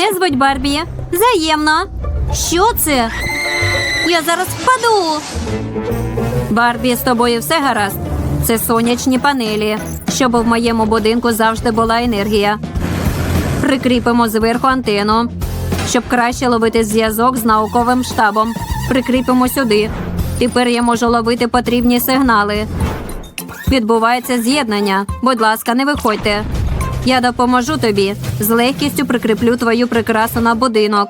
Мене звуть Барбі. Взаємно. Що це? Я зараз впаду. Барбі, з тобою все гаразд. Це сонячні панелі, щоб в моєму будинку завжди була енергія. Прикріпимо зверху антенну, щоб краще ловити зв'язок з науковим штабом. Прикріпимо сюди. Тепер я можу ловити потрібні сигнали. Відбувається з'єднання. Будь ласка, не виходьте. Я допоможу тобі. З легкістю прикріплю твою прикрасу на будинок.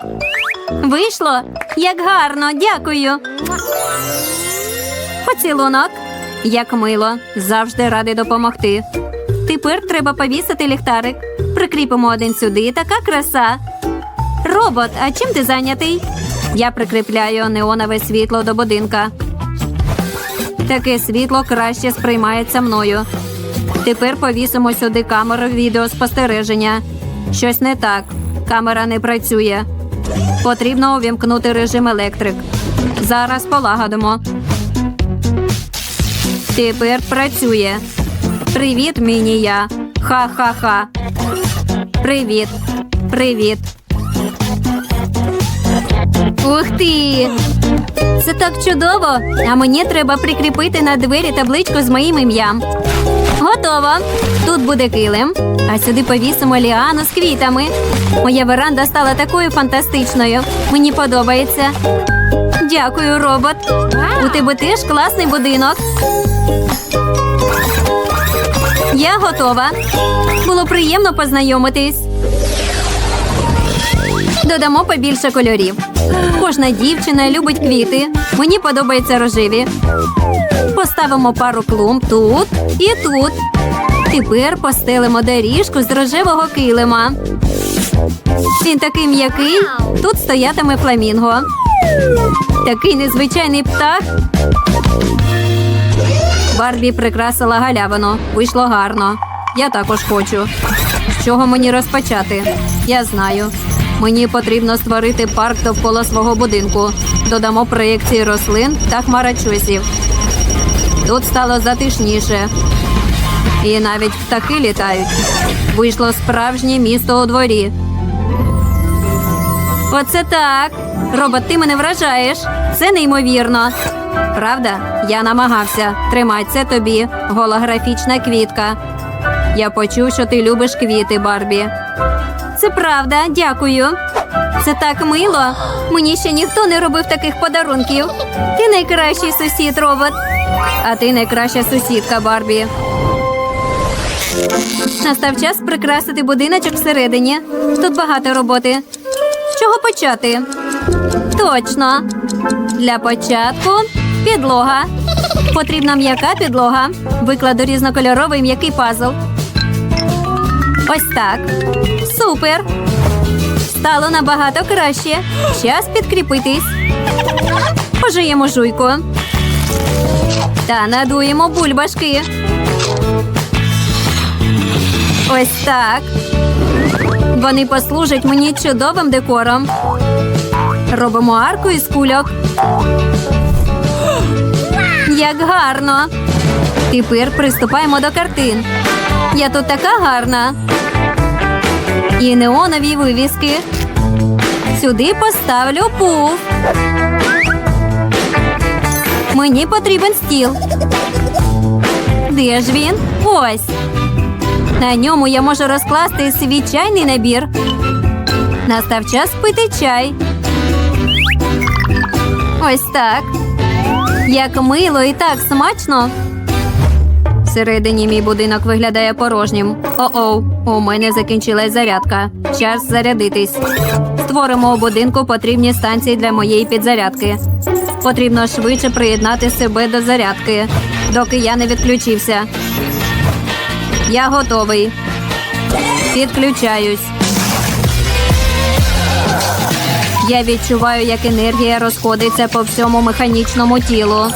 Вийшло? Як гарно, дякую. Поцілунок. Як мило, завжди радий допомогти. Тепер треба повісити ліхтарик. Прикріпимо один сюди. Така краса. Робот, а чим ти зайнятий? Я прикріпляю неонове світло до будинка. Таке світло краще сприймається мною. Тепер повісимо сюди камеру відеоспостереження. Щось не так. Камера не працює. Потрібно увімкнути режим електрик. Зараз полагодимо. Тепер працює. Привіт, мінія. Ха-ха-ха. Привіт. Привіт. Ух ти! Це так чудово! А мені треба прикріпити на двері табличку з моїм ім'ям. Готово. Тут буде килим, а сюди повісимо ліану з квітами. Моя веранда стала такою фантастичною. Мені подобається. Дякую, робот. У тебе теж класний будинок. Я готова. Було приємно познайомитись. Додамо побільше кольорів. Кожна дівчина любить квіти. Мені подобаються рожеві. Поставимо пару клумб тут і тут. Тепер постелимо доріжку з рожевого килима. Він такий м'який. Тут стоятиме фламінго. Такий незвичайний птах. Барбі прикрасила галявину. Вийшло гарно. Я також хочу. З чого мені розпочати? Я знаю. Мені потрібно створити парк довкола свого будинку. Додамо проєкції рослин та хмарочосів. Тут стало затишніше. І навіть птахи літають. Вийшло справжнє місто у дворі. Оце так. Робот, ти мене вражаєш. Це неймовірно. Правда, я намагався. Тримай це тобі. Голографічна квітка. Я почув, що ти любиш квіти, Барбі. Це правда, дякую. Це так мило. Мені ще ніхто не робив таких подарунків. Ти найкращий сусід, робот. А ти найкраща сусідка, Барбі. Настав час прикрасити будиночок всередині. Тут багато роботи. З чого почати? Точно. Для початку підлога. Потрібна м'яка підлога. Викладу різнокольоровий м'який пазл. Ось так. Супер. Стало набагато краще. Час підкріпитись. Пожиємо жуйку. Та надуємо бульбашки. Ось так. Вони послужать мені чудовим декором. Робимо арку із кульок. Як гарно. Тепер приступаємо до картин. Я тут така гарна. І неонові вивіски. Сюди поставлю пуф. Мені потрібен стіл. Де ж він? Ось. На ньому я можу розкласти свій чайний набір. Настав час пити чай. Ось так. Як мило і так смачно. Всередині мій будинок виглядає порожнім. О-оу, у мене закінчилась зарядка. Час зарядитись. Створимо у будинку потрібні станції для моєї підзарядки. Потрібно швидше приєднати себе до зарядки, доки я не відключився. Я готовий. Підключаюсь. Я відчуваю, як енергія розходиться по всьому механічному тілу.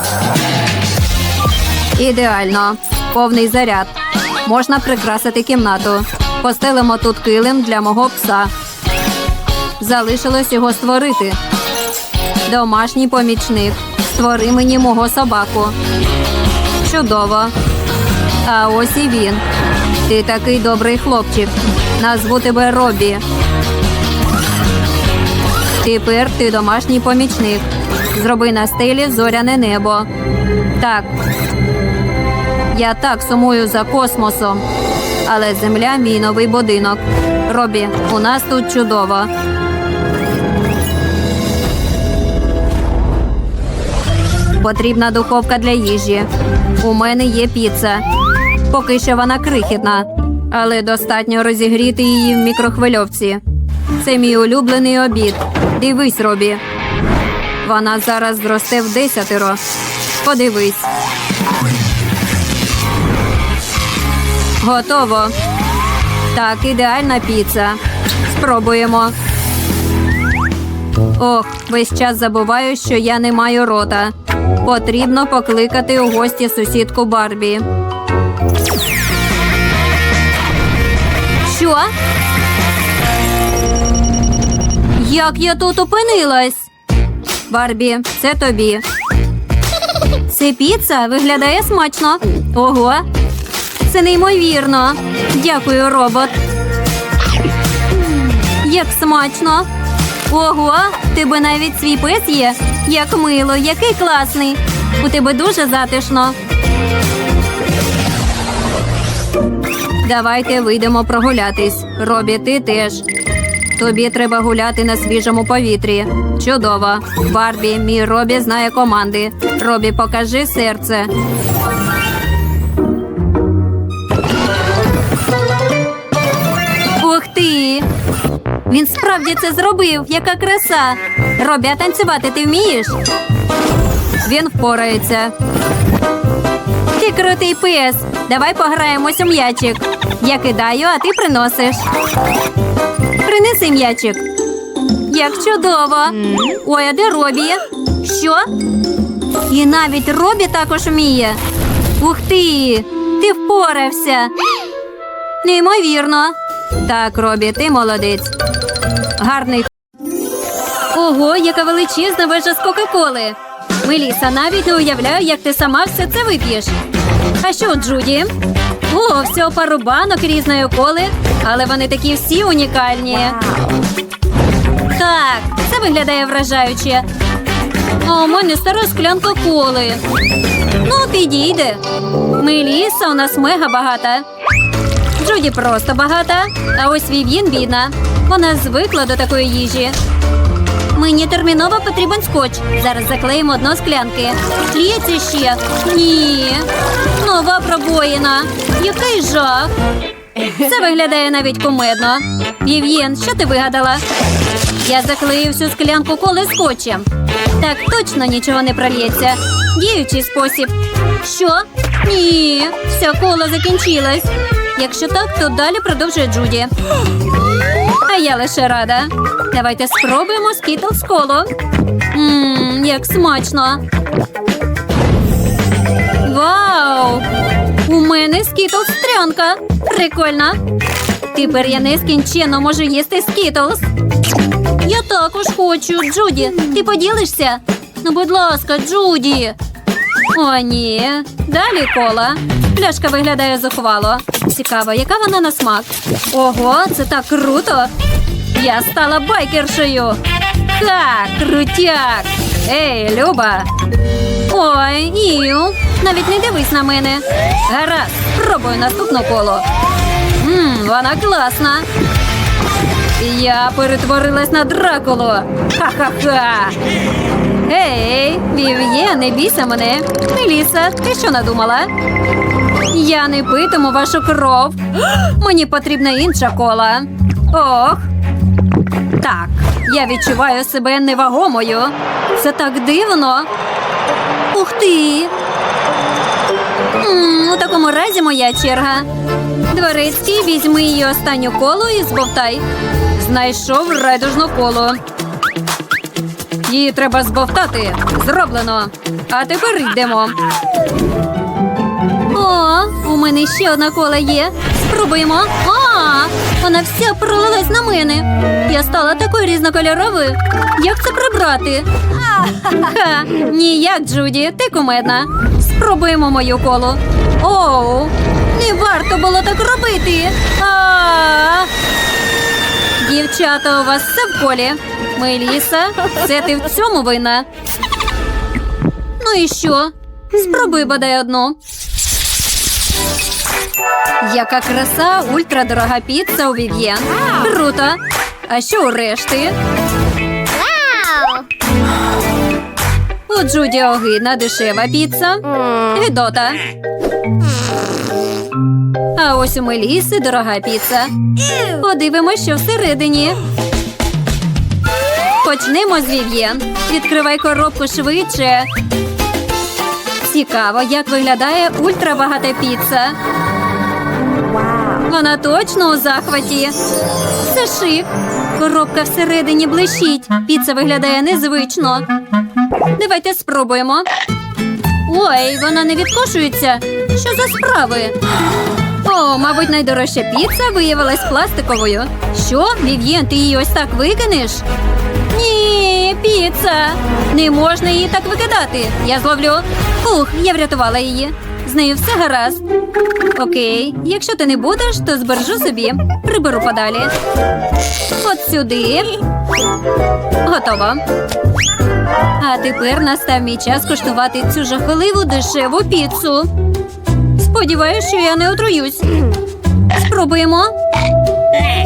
Ідеально. Повний заряд. Можна прикрасити кімнату. Постелимо тут килим для мого пса. Залишилось його створити. Домашній помічник. Створи мені мого собаку. Чудово. А ось і він. Ти такий добрий хлопчик. Назву тебе Робі. Тепер ти домашній помічник. Зроби на стелі зоряне небо. Так. Я так сумую за космосом. Але земля мій новий будинок. Робі, у нас тут чудово. Потрібна духовка для їжі. У мене є піца. Поки що вона крихітна, але достатньо розігріти її в мікрохвильовці. Це мій улюблений обід. Дивись, Робі. Вона зараз зросте в десятеро. Подивись. Готово. Так, ідеальна піца. Спробуємо. Ох, весь час забуваю, що я не маю рота. Потрібно покликати у гості сусідку Барбі. Що? Як я тут опинилась? Барбі, це тобі. Це піца виглядає смачно. Ого. Це неймовірно. Дякую, робот. Як смачно. Ого, тебе навіть свій пес є. Як мило, який класний. У тебе дуже затишно. Давайте вийдемо прогулятись. Робі, ти теж. Тобі треба гуляти на свіжому повітрі. Чудово. Барбі, мій Робі знає команди. Робі, покажи серце. Він справді це зробив. Яка краса. Робі, а танцювати ти вмієш? Він впорається. Ти крутий пес. Давай пограємось у м'ячик. Я кидаю, а ти приносиш. Принеси м'ячик. Як чудово. Ой, а де Робі? Що? І навіть Робі також вміє. Ух ти! Ти впорався. Неймовірно. Так, Робі, ти молодець. Гарний. Ого, яка величезна вежа з Кока-Коли. Меліса, навіть не уявляю, як ти сама все це вип'єш. А що, Джуді? О, всього пару банок різної коли, але вони такі всі унікальні. Так, це виглядає вражаюче. А у мене стара склянка коли. Ну, підійде. Меліса у нас мега багата. Джуді просто багата, а ось Вів'їн бідна. Вона звикла до такої їжі. Мені терміново потрібен скотч. Зараз заклеїмо одну склянки. Ліється ще. Ні. Нова пробоїна. Який жах. Це виглядає навіть кумедно. Вів'єн, що ти вигадала? Я заклею всю склянку коли скотчем. Так точно нічого не прольється. Діючий спосіб. Що? Ні, вся кола закінчилась. Якщо так, то далі продовжує Джуді. А я лише рада. Давайте спробуємо скітлс коло. Ммм, як смачно. Вау! У мене скітлс стрянка. Прикольно. Тепер я нескінченно можу їсти скітлс. Я також хочу, Джуді. Ти поділишся? Ну, будь ласка, Джуді. О, ні. Далі кола. Пляшка виглядає зухвало. Цікаво, яка вона на смак. Ого, це так круто. Я стала байкершею. Ха, крутяк. Ей, Люба. Ой, Ію, навіть не дивись на мене. Гаразд, пробую наступну коло. Ммм, вона класна. Я перетворилась на Дракулу. Ха-ха-ха. Ей, Вів'є, не бійся мене. Меліса, ти що надумала? Я не питиму вашу кров. Мені потрібна інша кола. Ох. Так, я відчуваю себе невагомою. Це так дивно. Ух ти. У такому разі моя черга. Дворецький, візьми її останню колу і збовтай. Знайшов райдужну колу. Її треба збовтати. Зроблено. А тепер йдемо. О, у мене ще одна кола є. Спробуємо. А, вона вся пролилась на мене. Я стала такою різнокольоровою. Як це прибрати? Ха, ніяк, Джуді, ти кумедна. Спробуємо мою колу. Оу, не варто було так робити. А, Дівчата, у вас все в колі. Меліса, це ти в цьому винна. Ну і що? Спробуй бодай одну. Яка краса, ультрадорога піца у Вів'єн. Круто. А що у решти? У Джуді огидна дешева піца. Гідота. А ось у Меліси дорога піца. Подивимось, що всередині. Почнемо з Вів'єн. Відкривай коробку швидше. Цікаво, як виглядає ультравагата піца. Вона точно у захваті. Це шик. Коробка всередині блищить. Піца виглядає незвично. Давайте спробуємо. Ой, вона не відкошується. Що за справи? О, мабуть, найдорожча піца виявилась пластиковою. Що, Вів'єн, ти її ось так викинеш? Ні, піца. Не можна її так викидати. Я зловлю. Ух, я врятувала її. З нею все гаразд. Окей, якщо ти не будеш, то збережу собі. Приберу подалі. От сюди. Готово. А тепер настав мій час куштувати цю жахливу дешеву піцу. Сподіваюсь, що я не отруюсь. Спробуємо.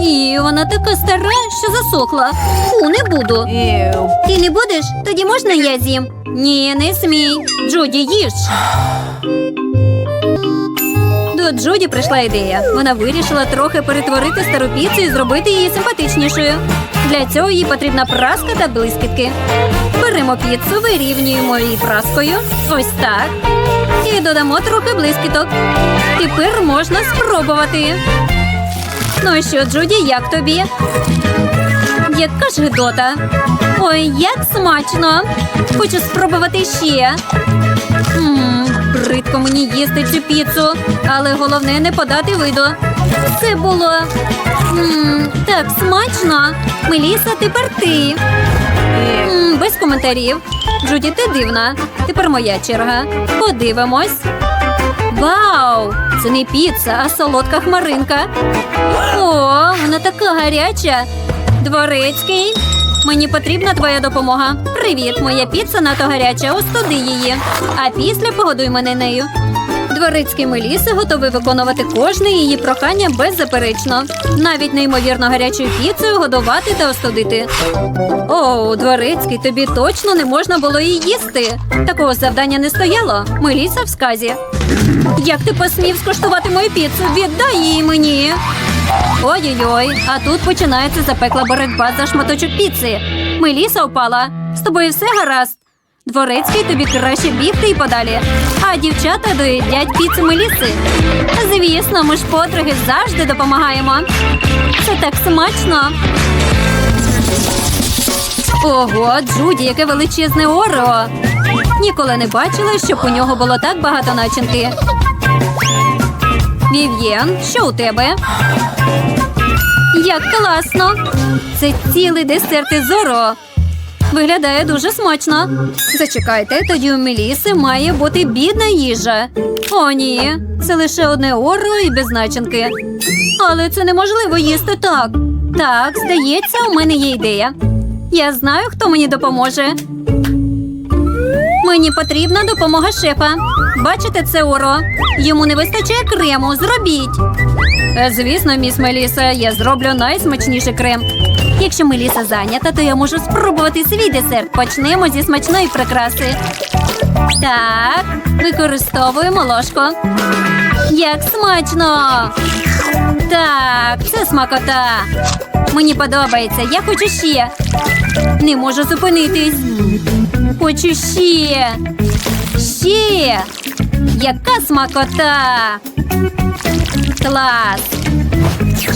І вона така стара, що засохла. Фу, не буду. Ти не будеш? Тоді можна я з'їм? Ні, не смій. Джуді, їж. До Джуді прийшла ідея. Вона вирішила трохи перетворити стару піцу і зробити її симпатичнішою. Для цього їй потрібна праска та блискітки. Беремо піцу, вирівнюємо її праскою. Ось так. І додамо трохи блискіток. Тепер можна спробувати. Ну що, Джуді, як тобі? Яка ж гидота. Ой, як смачно. Хочу спробувати ще. Ммм, бридко мені їсти цю піцу, але головне не подати виду. Це було ммм, так смачно. Меліса, тепер ти. М, без коментарів. Джуді, ти дивна. Тепер моя черга. Подивимось. Вау! Це не піца, а солодка хмаринка. О, вона така гаряча. Дворецький. Мені потрібна твоя допомога. Привіт, моя піца надто гаряча, остуди її. А після погодуй мене нею. Дворецький Меліси готовий виконувати кожне її прохання беззаперечно. Навіть неймовірно гарячою піцею годувати та остудити. О, дворецький, тобі точно не можна було її їсти. Такого завдання не стояло. Меліса в сказі. Як ти посмів скуштувати мою піцу? Віддай її мені. Ой-ой-ой, а тут починається запекла боротьба за шматочок піци. Меліса впала. З тобою все гаразд. Дворецький тобі краще бігти і подалі. А дівчата доїдять піцу Меліси. Звісно, ми ж подруги завжди допомагаємо. Це так смачно. Ого, Джуді, яке величезне орео. Ніколи не бачила, щоб у нього було так багато начинки. Вів'єн, що у тебе? Як класно! Це цілий десерт із Зоро. Виглядає дуже смачно. Зачекайте, тоді у Меліси має бути бідна їжа. О, ні, це лише одне оро і без начинки. Але це неможливо їсти так. Так, здається, у мене є ідея. Я знаю, хто мені допоможе. Мені потрібна допомога шефа. Бачите це оро? Йому не вистачає крему. Зробіть. Е, Звісно, міс Меліса, я зроблю найсмачніший крем. Якщо Меліса зайнята, то я можу спробувати свій десерт. Почнемо зі смачної прикраси. Так, використовуємо ложку. Як смачно! Так, це смакота. Мені подобається. Я хочу ще. Не можу зупинитись. Хочу ще. Ще. Яка смакота. Клас.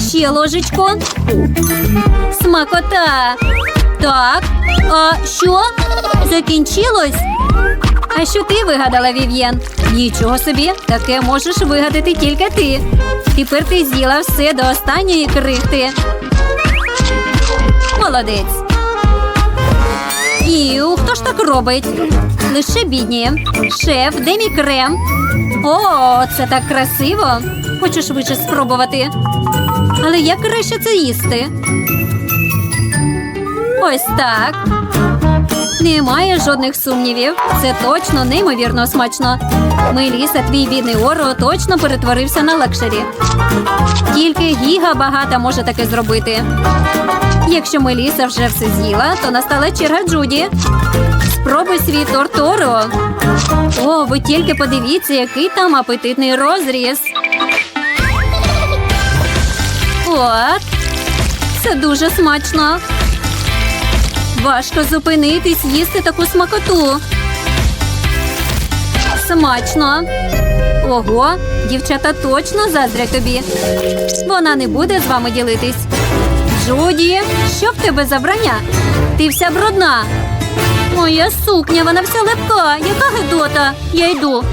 Ще ложечку. Смакота. Так. А що? Закінчилось? А що ти вигадала, Вів'єн? Нічого собі, таке можеш вигадати тільки ти. Тепер ти з'їла все до останньої крихти. Молодець. Іу, хто ж так робить? Лише бідні. Шеф, де мій крем? О, це так красиво. Хочу швидше спробувати. Але як краще це їсти? Ось так. Немає жодних сумнівів. Це точно неймовірно смачно. Меліса, твій бідний Оро точно перетворився на лакшері. Тільки Гіга багата може таке зробити. Якщо Меліса вже все з'їла, то настала черга Джуді. Спробуй свій торт Оро. О, ви тільки подивіться, який там апетитний розріз. От. Це дуже смачно. Важко зупинитись їсти таку смакоту. Смачно. Ого, дівчата точно заздрять тобі. Вона не буде з вами ділитись. Джуді, що в тебе за броня? Ти вся брудна. Моя сукня, вона вся лепка. Яка гидота? Я йду.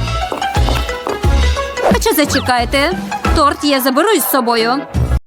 Хоча зачекайте. Торт я заберу із собою.